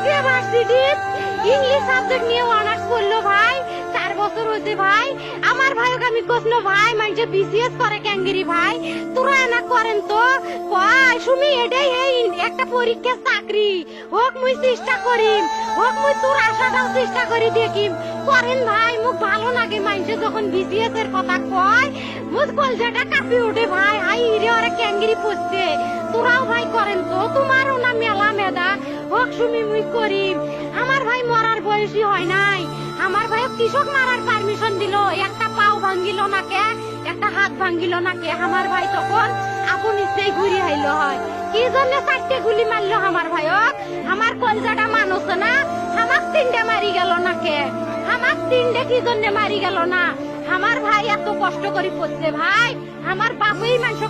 রুকিয়া varsity English subject নিয়ে honours করল ভাই, চার বছর হয়েছে ভাই। আমার ভাইকে আমি কষলো ভাই মানুষে বিসিএস করে ক্যাঙ্গেরি ভাই। তোরা না করেন তো? কয় শুনি এটাই এই একটা পরীক্ষা চাকরি। হোক মুই চেষ্টা করিম, হোক মুই তোর আশাটাও চেষ্টা করি দেখিম। করেন ভাই, মুখ ভালো লাগে মানুষে যখন বিসিএস এর কথা কয়। মুখ কলজাটা কাঁপি ওঠে ভাই, হাই রে, ওরা ক্যাঙ্গেরি পড়ছে। তোরাও ভাই করেন তো, তোমারও না মেলা মেদা। হোক মুই করিম আমার ভাই মরার বয়সী হয় নাই। আমার ভাই কৃষক মারার পারমিশন দিল। একটা পাও ভাঙ্গিল না কে একটা হাত ভাঙ্গিল না কে আমার ভাই তখন আপন ইচ্ছেই ঘুরি আইল হয়। কি জন্য চারটে গুলি মারলো আমার ভাইক আমার কলজাটা মানুষ না। আমার তিনটে মারি গেল না কে আমার তিনটে কি জন্য মারি গেল না? আমার ভাই এত কষ্ট করে পড়ছে ভাই। আমার বাপই মানুষ